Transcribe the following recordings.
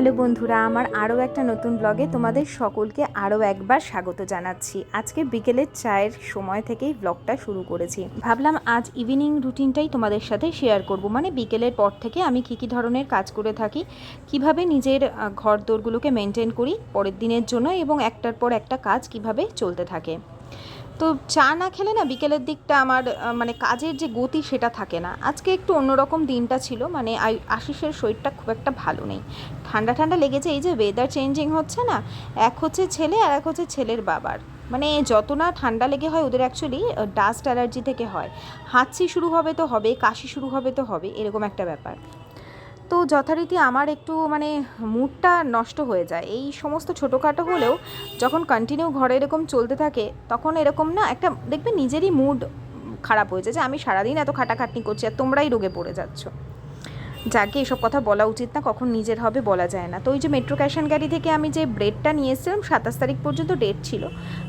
Hello বন্ধুরা, আমার আরও একটা নতুন ব্লগে তোমাদের সকলকে আরও একবার স্বাগত জানাচ্ছি। আজকে বিকেলের চায়ের সময় থেকেই ব্লগটা শুরু করেছি। ভাবলাম আজ ইভিনিং রুটিনটাই তোমাদের সাথে শেয়ার করব। মানে বিকেলের পর থেকে আমি কী কী ধরনের কাজ করে থাকি, কীভাবে নিজের ঘর দোরগুলোকে মেনটেন করি, পরের দিনের জন্য এবং একটার পর একটা কাজ কীভাবে চলতে থাকে। তো চা না খেলে না বিকেলের দিকটা আমার মানে কাজের যে গতি সেটা থাকে না। আজকে একটু অন্যরকম দিনটা ছিল মানে আশিসের শরীরটা খুব একটা ভালো নেই। ঠান্ডা ঠান্ডা লেগেছে, এই যে ওয়েদার চেঞ্জিং হচ্ছে না, এক হচ্ছে ছেলে আর এক হচ্ছে ছেলের বাবার। মানে যত না ঠান্ডা লেগে হয় ওদের অ্যাকচুয়ালি ডাস্ট অ্যালার্জি থেকে হয়। হাঁচি শুরু হবে তো হবে, কাশি শুরু হবে তো হবে, এরকম একটা ব্যাপার। তো যথারীতি আমার একটু মানে মুডটা নষ্ট হয়ে যায়। এই সমস্ত ছোটোখাটো হলেও যখন কন্টিনিউ ঘরে এরকম চলতে থাকে, তখন এরকম না একটা দেখবে নিজেরই মুড খারাপ হয়ে যায় যে আমি সারাদিন এত খাটাখাটনি করছি আর তোমরাই রোগে পড়ে যাচ্ছ। যাকে এসব কথা বলা উচিত না, কখন নিজের হবে বলা যায় না। তো ওই যে মেট্রো ক্যাশ অ্যান্ড গাড়ি থেকে আমি যে ব্রেডটা নিয়ে এসেছিলাম, সাতাশ তারিখ পর্যন্ত ডেট ছিল।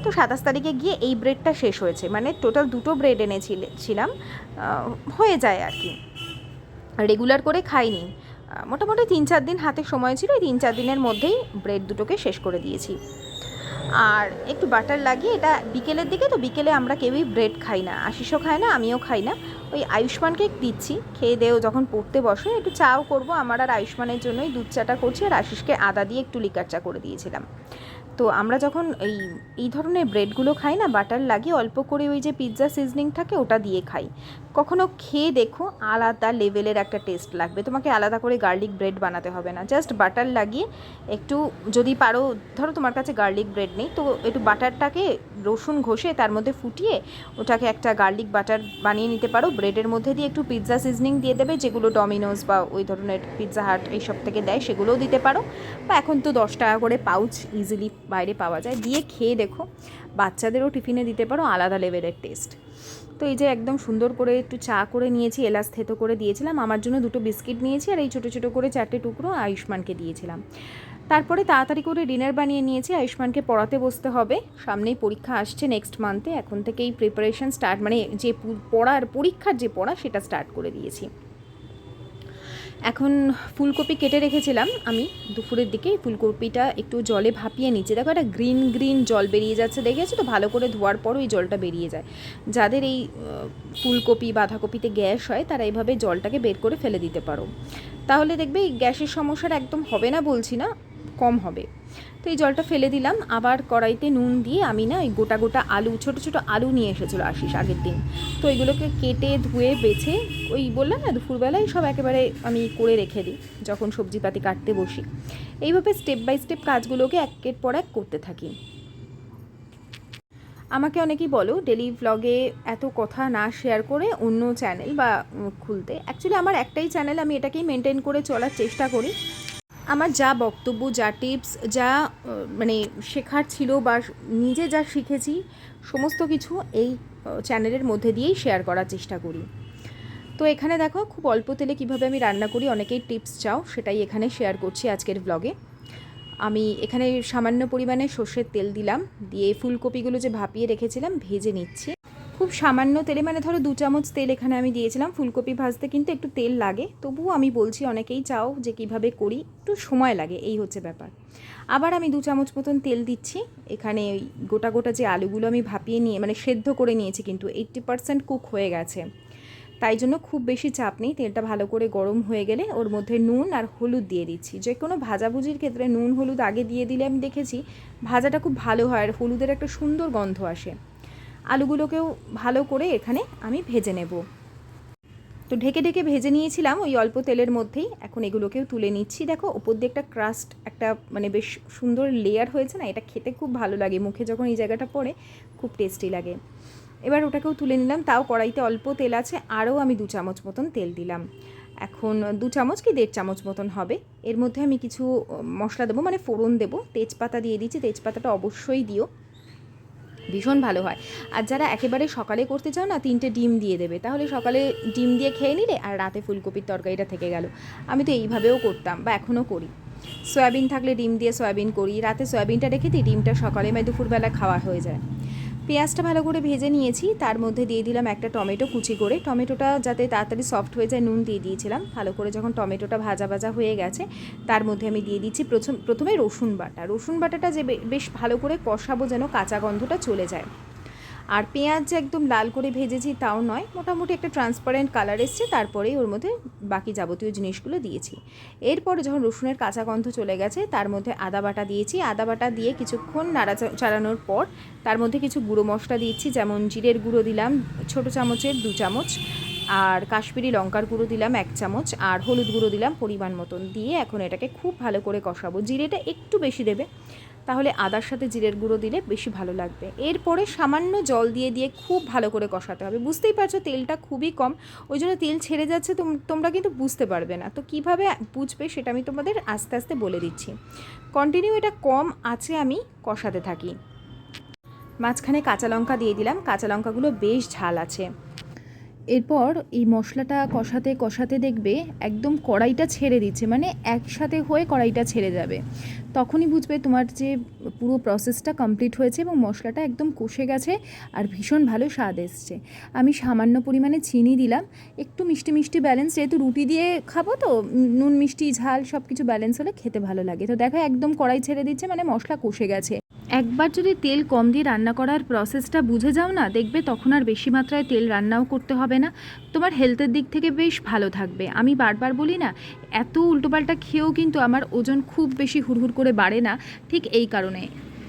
তো সাতাশ তারিখে গিয়ে এই ব্রেডটা শেষ হয়েছে। মানে টোটাল দুটো ব্রেড এনেছিলাম হয়ে যায় আর কি। রেগুলার করে খাইনি। মোটামুটি তিন চার দিন হাতে সময় ছিল, এই তিন চার দিনের মধ্যেই ব্রেড দুটোকে শেষ করে দিয়েছি। আর একটু বাটার লাগিয়ে, এটা বিকেলের দিকে, তো বিকেলে আমরা কেউই ব্রেড খাই না, আশিসও খায় না, আমিও খাই না। ওই আয়ুষ্মানকে দিচ্ছি, খেয়ে দেও যখন পড়তে বসে, একটু চাও করব, আমার আর আয়ুষ্মানের জন্যই দুধ চাটা করছি, আর আশিসকে আদা দিয়ে একটু লিকার চা করে দিয়েছিলাম। তো আমরা যখন এই এই ধরনের ব্রেডগুলো খাই না বাটার লাগিয়ে অল্প করে ওই যে পিৎজা সিজনিং থাকে ওটা দিয়ে খাই। কখনো খেয়ে দেখো আলাদা লেভেলের একটা টেস্ট লাগবে। তোমাকে আলাদা করে গার্লিক ব্রেড বানাতে হবে না। জাস্ট বাটার লাগিয়ে একটু যদি পারো, ধরো তোমার কাছে গার্লিক ব্রেড নেই, তো একটু বাটারটাকে রসুন ঘষে তার মধ্যে ফুটিয়ে ওটাকে একটা গার্লিক বাটার বানিয়ে নিতে পারো। ব্রেডের মধ্যে দিয়ে একটু পিৎজা সিজনিং দিয়ে দেবে, যেগুলো ডমিনোস বা ওই ধরনের পিৎজা হাট এইসব থেকে দেয়, সেগুলোও দিতে পারো। বা এখন তো দশ টাকা করে পাউচ ইজিলি বাইরে পাওয়া যায়। দিয়ে খেয়ে দেখো, বাচ্চাদেরও টিফিনে দিতে পারো, আলাদা লেভেলের টেস্ট তো এই যে একদম সুন্দর করে একটু চা করে নিয়েছি, এলাচ থেতো করে দিয়েছিলাম। আমার জন্য দুটো বিস্কিট নিয়েছি আর এই ছোটো ছোটো করে চারটে টুকরো আয়ুষ্মানকে দিয়েছিলাম। তারপরে তাড়াতাড়ি করে ডিনার বানিয়ে নিয়েছি। আয়ুষ্মানকে পড়াতে বসতে হবে। সামনেই পরীক্ষা আসছে নেক্সট মান্থে এখন থেকেই প্রিপারেশন স্টার্ট মানে যে পড়ার, পরীক্ষার যে পড়া, সেটা স্টার্ট করে দিয়েছি। এখন ফুলকপি কেটে রেখেছিলাম আমি দুপুরের দিকে। ফুলকপিটা একটু জলে ভাপিয়ে নিচ্ছি। দেখো একটা গ্রিন গ্রিন জল বেরিয়ে যাচ্ছে, দেখেছ তো? ভালো করে ধোয়ার পর ওই জলটা বেরিয়ে যায়। যাদের এই ফুলকপি, বাঁধাকপিতে গ্যাস হয়, তারা এইভাবে জলটাকে বের করে ফেলে দিতে পারো। তাহলে দেখবে এই গ্যাসের সমস্যাটা একদম হবে না বলছি না। কম হবে। তো এই জলটা ফেলে দিলাম। আবার কড়াইতে নুন দিয়ে আমি না ওই গোটা গোটা আলু, ছোট ছোট আলু নিয়ে এসেছিল আশিস আগের দিন। তো ওইগুলোকে কেটে, ধুয়ে, বেছে ওই বললাম না দুপুরবেলায় সব একেবারে আমি করে রেখে দিই, যখন সবজিপাতি কাটতে বসি। এইভাবে স্টেপ বাই স্টেপ কাজগুলোকে একের পর এক করতে থাকি। আমাকে অনেকেই বলো ডেলি ভ্লগে এত কথা না শেয়ার করে অন্য চ্যানেল বা খুলতে। অ্যাকচুয়ালি আমার একটাই চ্যানেল আমি এটাকেই মেনটেন করে চলার চেষ্টা করি। আমার যা বক্তব্য, যা টিপস, যা মানে শেখার ছিল বা নিজে যা শিখেছি, সমস্ত কিছু এই চ্যানেলের মধ্যে দিয়েই শেয়ার করার চেষ্টা করি। তো এখানে দেখো, খুব অল্প তেলে কীভাবে আমি রান্না করি, অনেকেই টিপস চাও, সেটাই এখানে শেয়ার করছি আজকের ব্লগে আমি এখানে সামান্য পরিমাণে সর্ষের তেল দিলাম, দিয়ে ফুলকপিগুলো যে ভাপিয়ে রেখেছিলাম, ভেজে নিচ্ছি। খুব সামান্য তেলে মানে ধরো দু চামচ তেল এখানে আমি দিয়েছিলাম, ফুলকপি ভাজতে কিন্তু একটু তেল লাগে। তবুও আমি বলছি অনেকেই চাও যে কীভাবে করি, একটু সময় লাগে, এই হচ্ছে ব্যাপার। আবার আমি দু চামচ মতন তেল দিচ্ছি, এখানে ওই গোটা গোটা যে আলুগুলো আমি ভাপিয়ে নিয়ে মানে সেদ্ধ করে নিয়েছি কিন্তু এইট্টি পার্সেন্ট কুক হয়ে গেছে। তাই জন্য খুব বেশি চাপ নেই, তেলটা ভালো করে গরম হয়ে গেলে ওর মধ্যে নুন আর হলুদ দিয়ে দিচ্ছি। যে কোনো ভাজাভুজির ক্ষেত্রে নুন, হলুদ আগে দিয়ে দিলে আমি দেখেছি, ভাজাটা খুব ভালো হয় আর হলুদের একটা সুন্দর গন্ধ আসে। আলুগুলোকেও ভালো করে এখানে আমি ভেজে নেব। তো ঢেকে ঢেকে ভেজে নিয়েছিলাম ওই অল্প তেলের মধ্যেই। এখন এগুলোকেও তুলে নিচ্ছি। দেখো, ওপর দিয়ে একটা ক্রাস্ট একটা মানে বেশ সুন্দর লেয়ার হয়েছে না, এটা খেতে খুব ভালো লাগে। মুখে যখন এই জায়গাটা পড়ে, খুব টেস্টি লাগে। এবার ওটাকেও তুলে নিলাম। তাও কড়াইতে অল্প তেল আছে, আরও আমি দু চামচ মতন তেল দিলাম। এখন দু চামচ কি দেড় চামচ মতন হবে। এর মধ্যে আমি কিছু, মশলা দেবো মানে ফোড়ন দেবো। তেজপাতা দিয়ে দিচ্ছি। তেজপাতাটা অবশ্যই দিও। ভীষণ ভালো হয়। আর যারা একেবারে সকালে করতে চাও না, তিনটে ডিম দিয়ে দেবে। তাহলে সকালে ডিম দিয়ে খেয়ে নিলে আর রাতে ফুলকপির তরকারিটা থেকে গেল। আমি তো এইভাবেও করতাম বা এখনও করি। সয়াবিন থাকলে ডিম দিয়ে সয়াবিন করি। রাতে সয়াবিনটা রেখে দিই, ডিমটা সকালে মানে দুপুরবেলা খাওয়া হয়ে যায়। পেঁয়াজটা ভালো করে ভেজে নিয়েছি। তার মধ্যে দিয়ে দিলাম একটা টমেটো কুচি করে। টমেটোটা যাতে তাড়াতাড়ি সফট হয়ে যায়, নুন দিয়ে দিয়েছিলাম। ভালো করে যখন টমেটোটা ভাজা ভাজা হয়ে গেছে, তার মধ্যে আমি দিয়ে দিচ্ছি প্রথম, প্রথমে রসুন বাটা। রসুন বাটাটা যে বেশ ভালো করে কষাবো যেন কাঁচা গন্ধটা চলে যায়। আর পেঁয়াজ যে একদম লাল করে ভেজেছি তাও নয়, মোটামুটি একটা ট্রান্সপারেন্ট কালার এসছে, তারপরেই ওর মধ্যে বাকি যাবতীয় জিনিসগুলো দিয়েছি। এরপরে যখন রসুনের কাঁচা গন্ধ চলে গেছে, তার মধ্যে আদা বাটা দিয়েছি। আদা বাটা দিয়ে কিছুক্ষণ নাড়া চাড়ানোর পর তার মধ্যে কিছু গুঁড়ো মশলা দিয়েছি, যেমন জিরের গুঁড়ো দিলাম, ছোটো চামচের দু চামচ, আর কাশ্মীরি লঙ্কার গুঁড়ো দিলাম এক চামচ, আর হলুদ গুঁড়ো দিলাম পরিমাণ মতন। দিয়ে এখন এটাকে খুব ভালো করে কষাবো। জিরেটা একটু বেশি দেবে তাহলে আদার সাথে জিরের গুঁড়ো দিলে বেশি ভালো লাগবে। এরপরে সামান্য জল দিয়ে দিয়ে খুব ভালো করে কষাতে হবে। বুঝতেই পারছ তেলটা খুবই কম ওই জন্য তেল ছেড়ে যাচ্ছে তোম- তোমরা কিন্তু বুঝতে পারবে না। তো কীভাবে বুঝবে সেটা আমি তোমাদের আস্তে আস্তে বলে দিচ্ছি। কন্টিনিউ এটা কম আছে আমি কষাতে থাকি। মাঝখানে কাঁচা লঙ্কা দিয়ে দিলাম। কাঁচা লঙ্কাগুলো বেশ ঝাল আছে। এরপর এই মশলাটা কষাতে কষাতে দেখবে একদম কড়াইটা ছেড়ে দিচ্ছে মানে একসাথে হয়ে কড়াইটা ছেড়ে যাবে। তখনই বুঝবে তোমার যে পুরো প্রসেসটা কমপ্লিট হয়েছে এবং মশলাটা একদম কষে গেছে আর ভীষণ ভালো স্বাদ এসছে। আমি সামান্য পরিমাণে চিনি দিলাম, একটু মিষ্টি মিষ্টি ব্যালেন্স যেহেতু রুটি দিয়ে খাব তো নুন, মিষ্টি, ঝাল সব কিছু ব্যালেন্স হলে খেতে ভালো লাগে। তো দেখো একদম কড়াই ছেড়ে দিচ্ছে মানে মশলা কষে গেছে। একবার যদি তেল কম দিয়ে রান্না করার প্রসেসটা বুঝে যাও না, দেখবে তখন আর বেশি মাত্রায় তেল রান্নাও করতে হবে না। তোমার হেলথের দিক থেকে বেশ ভালো থাকবে। আমি বারবার বলি না, এত উল্টোপাল্টা খেয়েও কিন্তু আমার ওজন খুব বেশি হুড়হুড় করে বাড়ে না। ঠিক এই কারণে।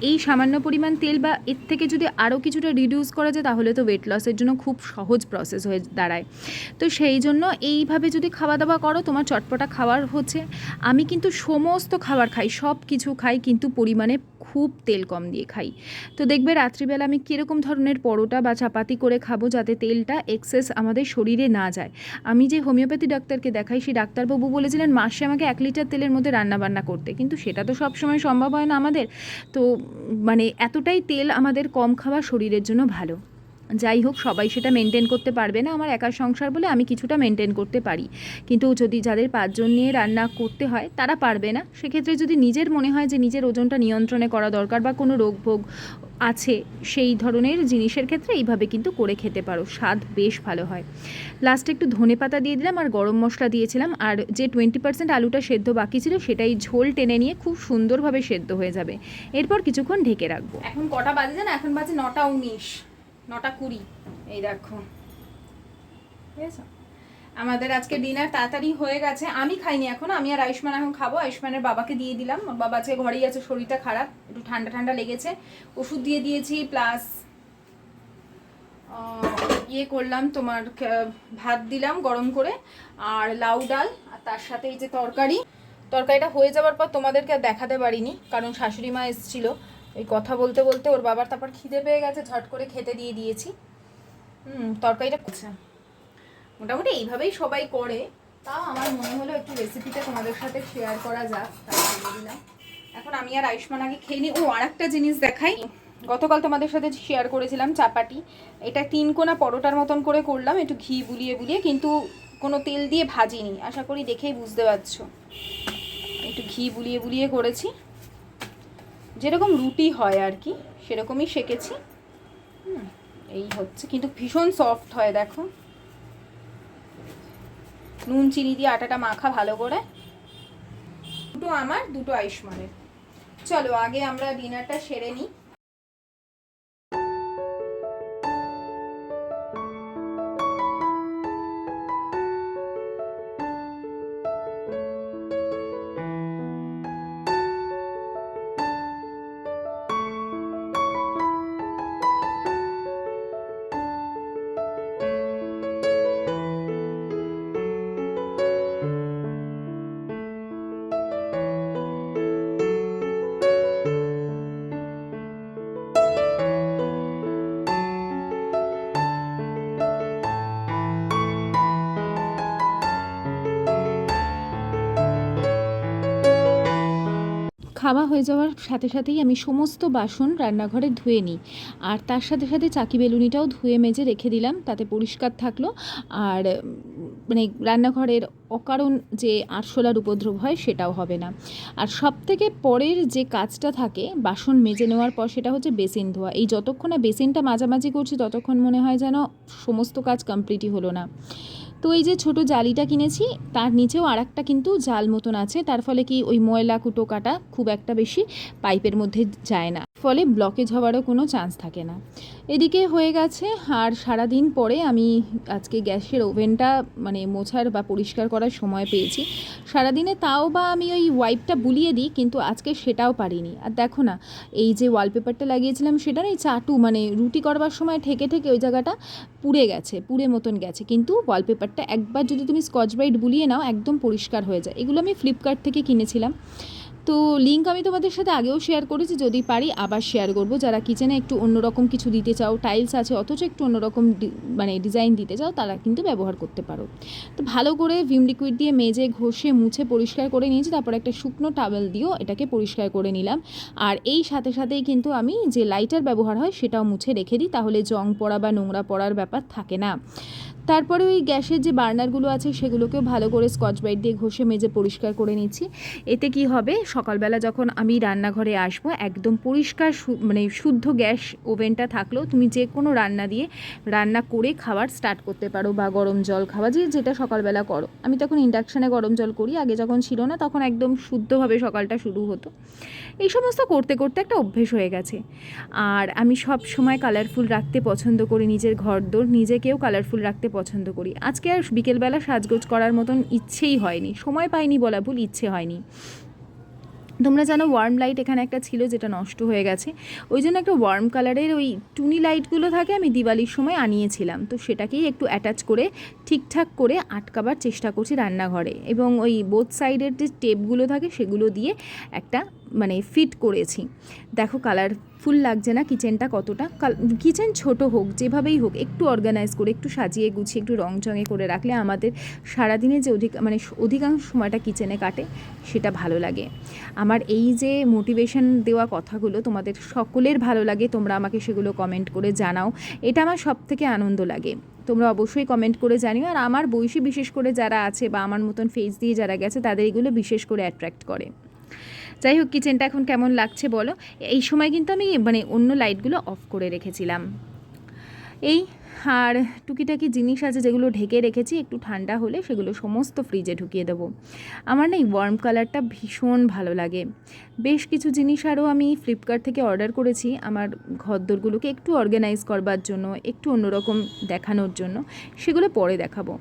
এই সামান্য পরিমাণ তেল বা এর থেকে যদি আরও কিছুটা রিডিউস করা যায়, তাহলে তো ওয়েট লসের জন্য খুব সহজ প্রসেস হয়ে দাঁড়ায়। তো সেই জন্য এইভাবে যদি খাওয়া দাওয়া করো, তোমার চটপটা খাবার হচ্ছে। আমি কিন্তু সমস্ত খাবার খাই, সব কিছু খাই, কিন্তু পরিমাণে খুব তেল কম দিয়ে খাই। তো দেখবে রাত্রিবেলা আমি কীরকম ধরনের পরোটা বা চাপাতি করে খাব, যাতে তেলটা এক্সেস আমাদের শরীরে না যায়। আমি যে হোমিওপ্যাথি ডাক্তারকে দেখাই, সেই ডাক্তারবাবু বলেছিলেন, মাসে আমাকে এক লিটার তেলের মধ্যে রান্নাবান্না করতে। কিন্তু সেটা তো সবসময় সম্ভব হয় না আমাদের। তো মানে এতটাই তেল আমাদের কম খাওয়া শরীরের জন্য ভালো। যাই হোক, সবাই সেটা মেনটেন করতে পারবে না আমার একার সংসার বলে আমি কিছুটা মেনটেন করতে পারি। কিন্তু যদি যাদের পাঁচজন নিয়ে রান্না করতে হয়, তারা পারবে না। সেক্ষেত্রে যদি নিজের মনে হয় যে নিজের ওজনটা নিয়ন্ত্রণে করা দরকার বা কোনো রোগ ভোগ আছে, সেই ধরনের জিনিসের ক্ষেত্রে এইভাবে কিন্তু করে খেতে পারো। স্বাদ বেশ ভালো হয়। লাস্টে একটু ধনে পাতা দিয়ে দিলাম আর গরম মশলা দিয়েছিলাম। আর যে টোয়েন্টি পার্সেন্ট আলুটা সেদ্ধ বাকি ছিল, সেটাই ঝোল টেনে নিয়ে খুব সুন্দরভাবে সেদ্ধ হয়ে যাবে। এরপর কিছুক্ষণ ঢেকে রাখব। এখন কটা বাজে জানো? এখন বাজে নটা উনিশ। নটা কুড়ি। এই দেখো। ঠিক আছে? আমাদের আজকে ডিনার তাড়াতাড়ি হয়ে গেছে। আমি খাইনি এখন, আমি আর আয়ুষ্মান এখন খাব। আয়ুষ্মানের বাবাকে দিয়ে দিলাম। ওর বাবা আজকে ঘরেই আছে, শরীরটা খারাপ, একটু ঠান্ডা ঠান্ডা লেগেছে। ওষুধ দিয়ে দিয়েছি প্লাস ইয়ে করলাম, তোমার ভাত দিলাম গরম করে, আর লাউ ডাল, আর তার সাথে এই যে তরকারি। তরকারিটা হয়ে যাওয়ার পর তোমাদেরকে দেখাতে পারিনি, কারণ শাশুড়ি মা এসেছিল। এই কথা বলতে বলতে ওর বাবার তারপর খিদে পেয়ে গেছে ঝট করে খেতে দিয়ে দিয়েছি। হুম তরকারিটা আচ্ছা। মোটামুটি এইভাবেই সবাই করে। তাও আমার মনে হলো একটু রেসিপিটা তোমাদের সাথে শেয়ার করা যাক তাই বলে দিলাম। এখন আমি আর আয়ুষ্মান আগে খেয়ে নিই। ও আর একটা জিনিস দেখাই। গতকাল তোমাদের সাথে শেয়ার করেছিলাম চাপাটি। এটা তিন কোনা পরোটার মতন করে করলাম একটু ঘি বুলিয়ে বুলিয়ে কিন্তু কোনো তেল দিয়ে ভাজিনি। আশা করি দেখেই বুঝতে পারছ। একটু ঘি বুলিয়ে বুলিয়ে করেছি। যেরকম রুটি হয় আর কি, সেরকমই সেকেছি। এই হচ্ছে। কিন্তু ভীষণ সফট হয়, দেখো। নুন, চিনি দিয়ে আটাটা মাখা ভালো করে। দুটো আমার, দুটো আয়ুষ্মানের। চলো, আগে আমরা ডিনারটা সেরে নিই। খাওয়া হয়ে যাওয়ার সাথে সাথেই আমি সমস্ত বাসন রান্নাঘরে ধুয়ে নিই। আর তার সাথে সাথে চাকি বেলুনিটাও ধুয়ে মেজে রেখে দিলাম, তাতে পরিষ্কার থাকল। আর মানে রান্নাঘরের অকারণ যে আরশোলার উপদ্রব হয় সেটাও হবে না। আর সব থেকে পরের যে কাজটা থাকে বাসন মেজে নেওয়ার পর সেটা হচ্ছে বেসিন ধোয়া। এই যতক্ষণ না বেসিনটা মাঝামাঝি করছি ততক্ষণ মনে হয় যেন সমস্ত কাজ কমপ্লিটই হলো না। তো এই যে ছোট জালিটা কিনেছি, তার নিচেও আর একটা কিন্তু জাল মতন আছে, তার ফলে কি ওই ময়লা কুটো কাটা খুব একটা বেশি পাইপের মধ্যে যায় না, ফলে ব্লকেজ হওয়ারও কোনো চান্স থাকে না। এদিকে হয়ে গেছে, আর সারাদিন পরে আমি আজকে গ্যাসের ওভেনটা মানে মোছার বা পরিষ্কার করার সময় পেয়েছি। সারাদিনে তাও বা আমি ওই ওয়াইপটা বুলিয়ে দিই, কিন্তু আজকে সেটাও পারিনি। আর দেখো না, এই যে ওয়ালপেপারটা লাগিয়েছিলাম সেটা না এই চাটু মানে রুটি করবার সময় ঠেকে ঠেকে ওই জায়গাটা পুড়ে গেছে, পুড়ে মতন গেছে। কিন্তু ওয়ালপেপারটা একবার যদি তুমি স্কচ ব্রাইট বুলিয়ে নাও, একদম পরিষ্কার হয়ে যায়। এগুলো আমি ফ্লিপকার্ট থেকে কিনেছিলাম। তো লিঙ্ক আমি তোমাদের সাথে আগেও শেয়ার করেছি, যদি পারি আবার শেয়ার করব। যারা কিচেনে একটু অন্যরকম কিছু দিতে চাও টাইলস আছে, অথচ একটু অন্যরকম মানে ডিজাইন দিতে চাও, তারা কিন্তু ব্যবহার করতে পারো। তো ভালো করে ভিম লিকুইড দিয়ে মেজে, ঘষে, মুছে পরিষ্কার করে নিয়েছি, তারপর একটা শুকনো টাওয়েল দিয়েও এটাকে পরিষ্কার করে নিলাম। আর এই সাথে সাথেই কিন্তু আমি যে লাইটার ব্যবহার হয়, সেটাও মুছে রেখে দিই, তাহলে জং পড়া বা নোংরা পড়ার ব্যাপার থাকে না। তারপরে ওই গ্যাসের যে বার্নারগুলো আছে, সেগুলোকেও ভালো করে স্কচ ব্রাইট দিয়ে ঘষে, মেজে পরিষ্কার করে নিচ্ছি। এতে কি হবে? সকালবেলা যখন আমি রান্নাঘরে আসব, একদম পরিষ্কার মানে শুদ্ধ গ্যাস ওভেনটা থাকলেও তুমি যে কোনো রান্না দিয়ে রান্না করে খাবার স্টার্ট করতে পারো বা গরম জল খাওয়া, যে যেটা সকালবেলা করো। আমি তখন ইন্ডাকশানে গরম জল করি, আগে যখন ছিল না তখন একদম শুদ্ধভাবে সকালটা শুরু হতো। এই সমস্ত করতে করতে একটা অভ্যেস হয়ে গেছে। আর আমি সব সময় কালারফুল রাখতে পছন্দ করি, নিজের ঘরদোর নিজেকেও কালারফুল রাখতে পছন্দ করি। আজকে আর বিকেলবেলা সাজগোজ করার মতন ইচ্ছেই হয়নি, সময় পাইনি বলা ভুল, ইচ্ছে হয়নি। তোমরা জানো ওয়ার্ম লাইট এখানে একটা ছিল যেটা নষ্ট হয়ে গেছে। ওই জন্য একটা ওয়ার্ম কালারের ওই টুনি লাইটগুলো থাকে, আমি দিওয়ালির সময় আনিয়েছিলাম। তো সেটাকেই একটু অ্যাটাচ করে, ঠিকঠাক করে আটকাবার চেষ্টা করছি রান্নাঘরে। এবং ওই বোথ সাইডের যে টেপগুলো থাকে, সেগুলো দিয়ে একটা মানে ফিট করেছি। দেখো কালার ফুল লাগছে না, কিচেনটা কতটা? কিচেন ছোট হোক, যেভাবেই হোক, একটু অর্গানাইজ করে, একটু সাজিয়ে গুছিয়ে, একটু রং চঙে করে রাখলে আমাদের সারাদিনে যে অধিক মানে অধিকাংশ সময়টা কিচেনে কাটে, সেটা ভালো লাগে। আমার এই যে মোটিভেশন দেওয়া কথাগুলো তোমাদের সকলের ভালো লাগে, তোমরা আমাকে সেগুলো কমেন্ট করে জানাও। এটা আমার সব থেকে আনন্দ লাগে। তোমরা অবশ্যই কমেন্ট করে জানিও। আর আমার বয়সী বিশেষ করে যারা আছে বা আমার মতন ফেস দিয়ে যারা গেছে, তাদের এগুলো বিশেষ করে অ্যাট্রাক্ট করে। যাই হোক কিচেনটা এখন কেমন লাগছে বলো? এই সময় কিন্তু আমি মানে অন্য লাইটগুলো অফ করে রেখেছিলাম। এই আর টুকিটাকি জিনিস আছে যেগুলো ঢেকে রেখেছি, একটু ঠান্ডা হলে সেগুলো সমস্ত ফ্রিজে ঢুকিয়ে দেবো। আমার না এই ওয়ার্ম কালারটা ভীষণ ভালো লাগে। বেশ কিছু জিনিস আরও আমি ফ্লিপকার্ট থেকে অর্ডার করেছি আমার ঘরদোরগুলোকে একটু অর্গানাইজ করবার জন্য, একটু অন্যরকম দেখানোর জন্য, সেগুলো পরে দেখাবো।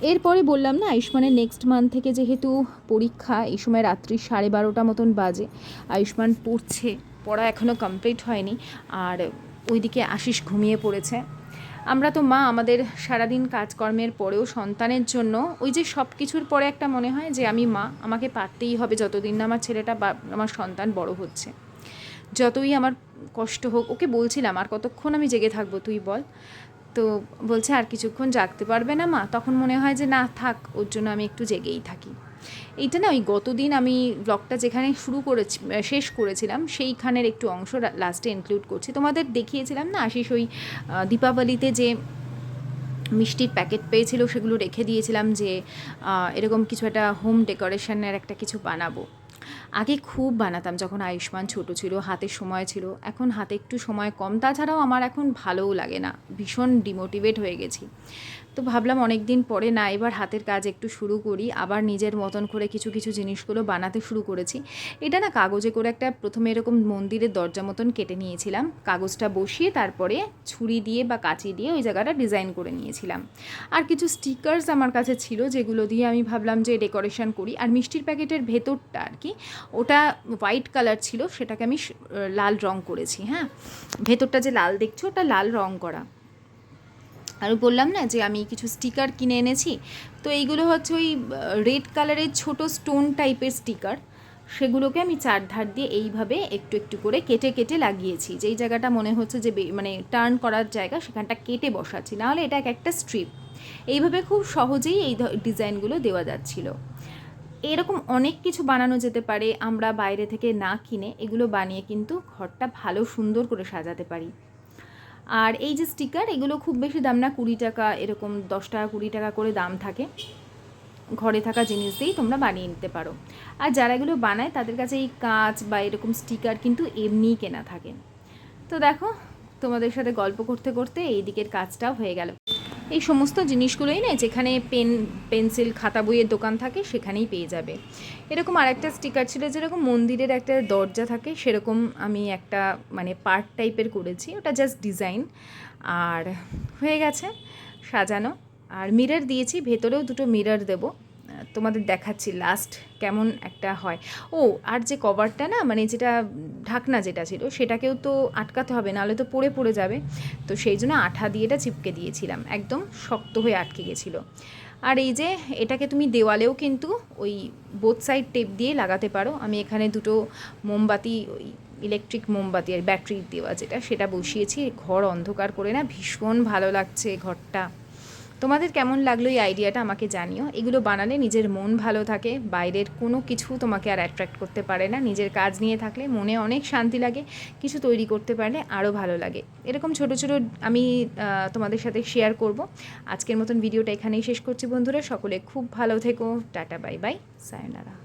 এরপরে বললাম না, আয়ুষ্মানের নেক্সট মান্থ থেকে যেহেতু পরীক্ষা, এই সময় রাত্রি সাড়ে বারোটা মতন বাজে, আয়ুষ্মান পড়ছে, পড়া এখনও কমপ্লিট হয়নি, আর ওইদিকে আশিস ঘুমিয়ে পড়েছে। আমরা তো মা, আমাদের সারাদিন কাজকর্মের পরেও সন্তানের জন্য ওই যে সব কিছুর পরে একটা মনে হয় যে আমি মা, আমাকে পারতেই হবে যতদিন না আমার ছেলেটা বা, আমার সন্তান বড় হচ্ছে। যতই আমার কষ্ট হোক, ওকে বলছিলাম, আর কতক্ষণ আমি জেগে থাকব তুই বল? তো বলছে, আর কিছুক্ষণ জাগতে পারবে না মা। তখন মনে হয় যে, না, থাক, ওর জন্য আমি একটু জেগেই থাকি। এইটা না, ওই গতদিন আমি ব্লগটা যেখানে শুরু করেছি শেষ করেছিলাম, সেইখানের একটু অংশ লাস্টে ইনক্লুড করছি। তোমাদের দেখিয়েছিলাম না, আশিস, ওই দীপাবলিতে যে মিষ্টির প্যাকেট পেয়েছিল, সেগুলো রেখে দিয়েছিলাম যে এরকম কিছু একটা হোম ডেকোরেশনের একটা কিছু বানাবো। আগে খুব বানাতাম যখন আয়ুষ্মান ছোট ছিল, হাতে সময় ছিল। এখন হাতে একটু সময় কম, তাছাড়াও আমার এখন ভালোও লাগে না, ভীষণ ডিমোটিভেট হয়ে গেছি। তো ভাবলাম অনেক দিন পরে না, এবার হাতের কাজ একটু শুরু করি, আবার নিজের মতন করে কিছু কিছু জিনিসগুলো বানাতে শুরু করেছি। এটা না কাগজে করে একটা প্রথমে এরকম মন্দিরের দরজা মতন কেটে নিয়েছিলাম। কাগজটা বসিয়ে তারপরে ছুরি দিয়ে বা কাঁচি দিয়ে ওই জায়গাটা ডিজাইন করে নিয়েছিলাম। আর কিছু স্টিকার্স আমার কাছে ছিল, যেগুলো দিয়ে আমি ভাবলাম যে ডেকোরেশন করি। আর মিষ্টির প্যাকেটের ভেতরটা আর কি ওটা হোয়াইট কালার ছিল, সেটাকে আমি লাল রং করেছি হ্যাঁ? ভেতরটা যে লাল দেখছ, ওটা লাল রং করা। আর বললাম না যে আমি কিছু স্টিকার কিনে এনেছি, তো এইগুলো হচ্ছে ওই রেড কালারের ছোট স্টোন টাইপের স্টিকার সেগুলোকে আমি চার ধার দিয়ে এইভাবে একটু একটু করে কেটে কেটে লাগিয়েছি। যেই জায়গাটা মনে হচ্ছে যে মানে টার্ন করার জায়গা, সেখানটা কেটে বসাচ্ছি, নাহলে এটা এক একটা স্ট্রিপ এইভাবে খুব সহজেই এই ডিজাইনগুলো দেওয়া যাচ্ছিল। এরকম অনেক কিছু বানানো যেতে পারে আমরা বাইরে থেকে না কিনে, এগুলো বানিয়ে কিন্তু ঘরটা ভালো সুন্দর করে সাজাতে পারি। আর এই যে স্টিকার এগুলো খুব বেশি দাম না, কুড়ি টাকা এরকম দশ টাকা, কুড়ি টাকা করে দাম থাকে। ঘরে থাকা জিনিস দিয়েই তোমরা বানিয়ে নিতে পারো। আর যারা এগুলো বানায়, তাদের কাছে এই কাঁচ বা এরকম স্টিকার কিন্তু এমনিই কেনা থাকে। তো দেখো, তোমাদের সাথে গল্প করতে করতে এই দিকের কাজটাও হয়ে গেল। এই সমস্ত জিনিসগুলোই না যেখানে পেন, পেন্সিল, খাতা বইয়ের দোকান থাকে সেখানেই পেয়ে যাবে। এরকম আরেকটা স্টিকার ছিল, যেরকম মন্দিরের একটা দরজা থাকে, সেরকম আমি একটা মানে পার্ট টাইপের করেছি। ওটা জাস্ট ডিজাইন আর হয়ে গেছে সাজানো। আর মিরর দিয়েছি, ভেতরেও দুটো মিরর দেবো। তোমাদের দেখাচ্ছি লাস্ট কেমন একটা হয়। ও, আর যে কভারটা না মানে যেটা ঢাকনা যেটা ছিল, সেটাকেও তো আটকাতে হবে, নাহলে তো পড়ে পড়ে যাবে। তো সেই জন্য আঠা দিয়ে এটা চিপকে দিয়েছিলাম, একদম শক্ত হয়ে আটকে গেছিল। আর এই যে, এটাকে তুমি দেওয়ালেও কিন্তু ওই বোথ সাইড টেপ দিয়ে লাগাতে পারো। আমি এখানে দুটো মোমবাতি, ওই ইলেকট্রিক মোমবাতি আর ব্যাটারি দেওয়া যেটা, সেটা বসিয়েছি, ঘর অন্ধকার করে না, ভীষণ ভালো লাগছে ঘরটা। তোমাদের কেমন লাগল এই আইডিয়াটা আমাকে জানিও। এগুলো বানালে নিজের মন ভালো থাকে, বাইরের কোনো কিছু তোমাকে আর অ্যাট্রাক্ট করতে পারে না। নিজের কাজ নিয়ে থাকলে মনে অনেক শান্তি লাগে, কিছু তৈরি করতে পারলে আরও ভালো লাগে। এরকম ছোট ছোট আমি তোমাদের সাথে শেয়ার করব। আজকের মতন ভিডিওটা এখানেই শেষ করছি বন্ধুরা, সকলে খুব ভালো থেকো। Tata bye bye sayonara